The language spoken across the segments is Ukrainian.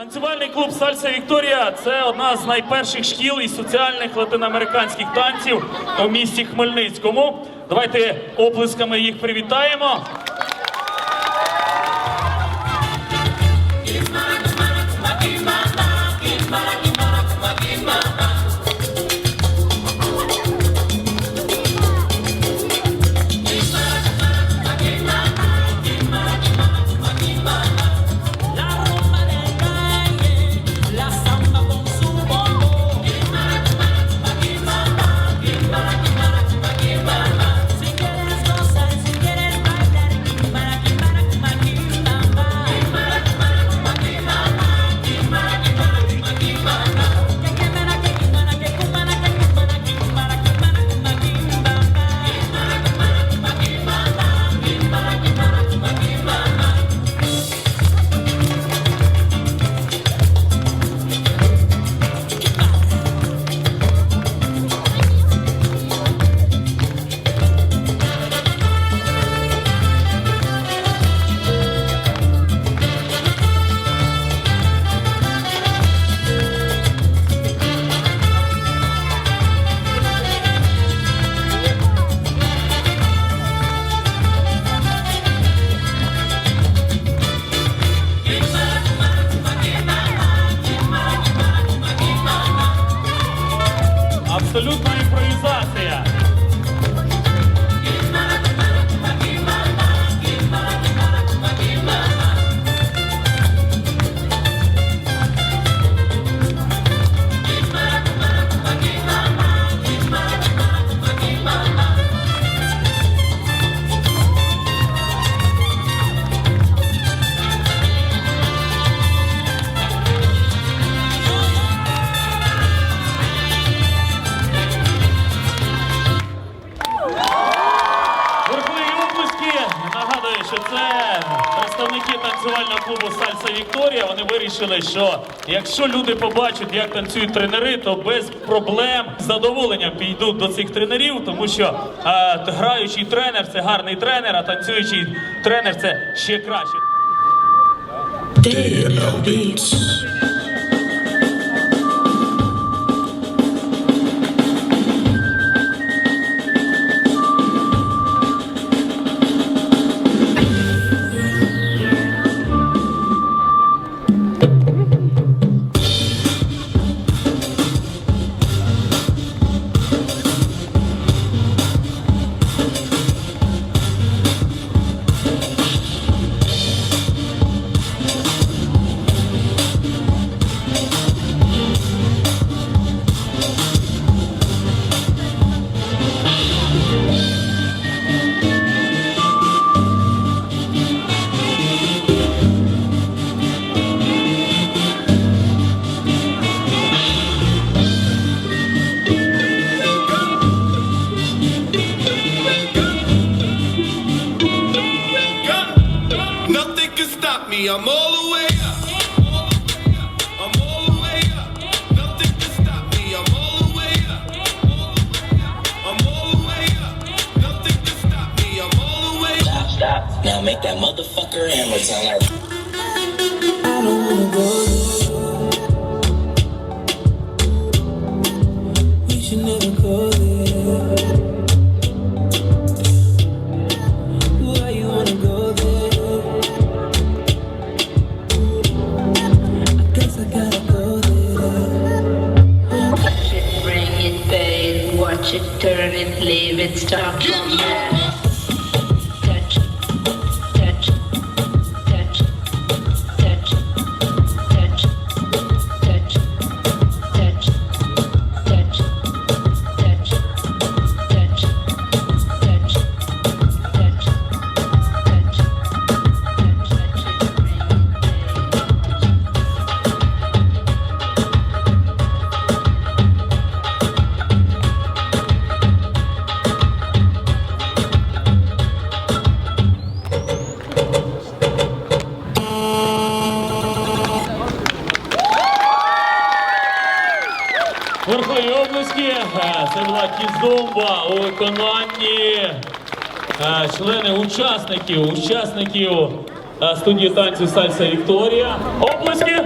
Танцювальний клуб Сальса Вікторія це одна з найперших шкіл і соціальних латиноамериканських танців у місті Хмельницькому. Давайте оплесками їх привітаємо. Клубу Сальса Вікторія. Вони вирішили, що якщо люди побачать, як танцюють тренери, то без проблем з задоволенням підуть до цих тренерів, тому що а, граючий тренер це гарний тренер, а танцюючий тренер це ще краще. All the way up. Stop, stop. Now make that motherfucker hammer sound like. I don't wanna go Це була кізомба у виконанні е, члени учасників, учасників е, студії танців Сальса Вікторія. Обласки!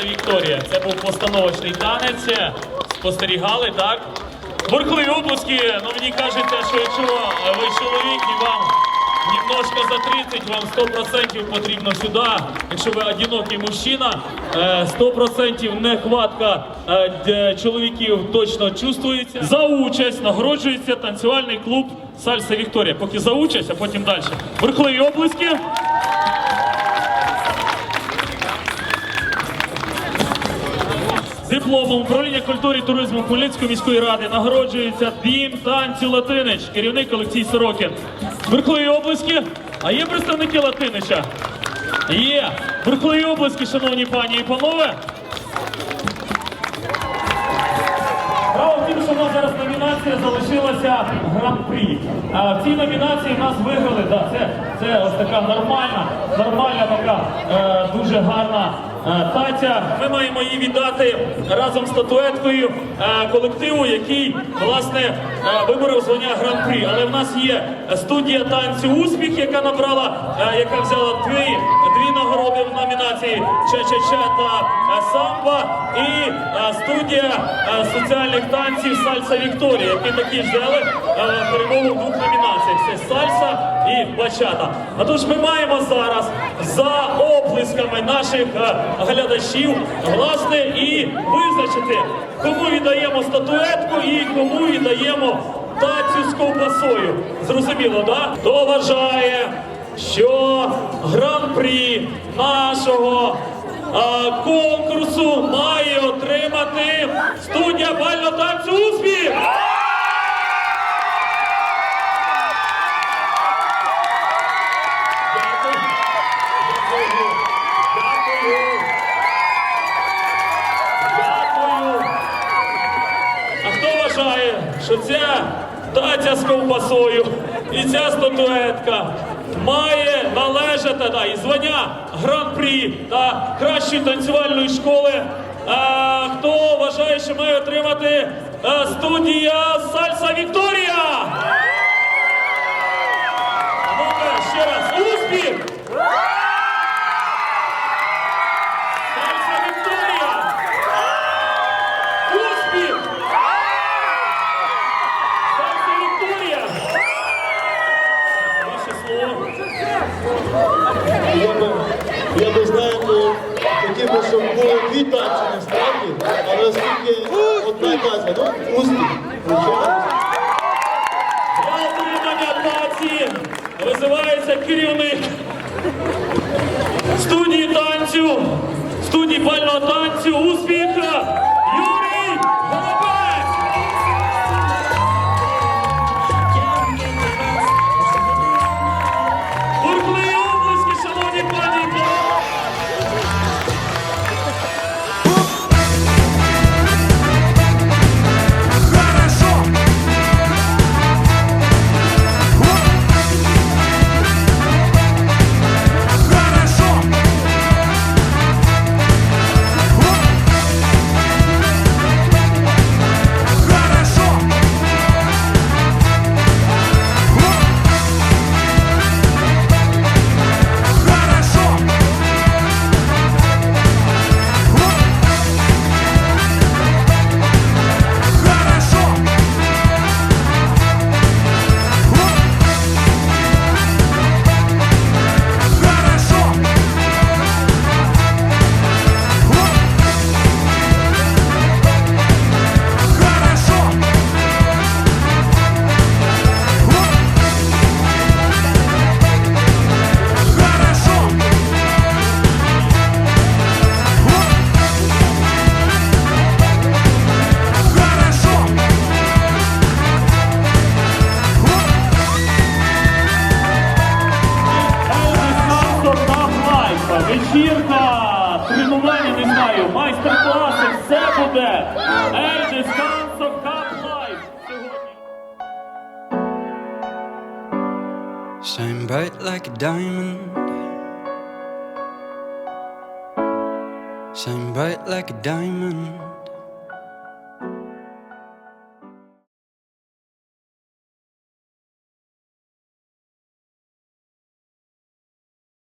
Це Вікторія. Це був постановочний танець. Спостерігали, так? Бурхливі оплески. Ну мені кажеться, що якщо е, ви чоловік і вам немножко за 30, вам 100% потрібно сюди. Якщо ви одинокий мужчина, е, 100% нехватка е, чоловіків точно чувствується. За участь нагороджується танцювальний клуб Сальса Вікторія. Поки за участь, а потім далі. Бурхливі оплески. Дипломом управління культури туризму Хмельницької міської ради нагороджується Дім танцю Латинич, керівник Олексій Сорокін. Верхові облиски. А є представники Латинича? Є. Верхові облиски, шановні пані і панове. Справа в що в нас зараз номінація залишилася гран-прі. А в цій номінації нас виграли, да, це, це ось така нормальна, нормальна така е, дуже гарна е, таця. Ми маємо її віддати разом з статуеткою е, колективу, який власне е, виборов звання гран-прі. Але в нас є студія танцю успіх, яка набрала, яка взяла дві, дві нагороди в номінації Ча-Ча-Ча та Самба і студія соціальних танців Сальса Вікторія, які такі взяли перемогу в двох номінаціях. Це сальса і бачата. А тож ми маємо зараз за оплесками наших глядачів власне і визначити, кому віддаємо статуетку і кому віддаємо тацю з ковбасою. Зрозуміло, да? Хто вважає, що гран-прі нашого а, конкурсу має отримати студія бального танцю успіх! Що ця таця з ковбасою і ця статуетка має належати да, і звання гран-прі та кращої танцювальної школи? А, хто вважає, що має отримати а, студія Сальса Вікторія? Керівник студії танцю, студії бального танцю успіха буде Ельджі Sons of Cup Life. Сьогодні. Shine bright like a diamond. Shine bright like a diamond.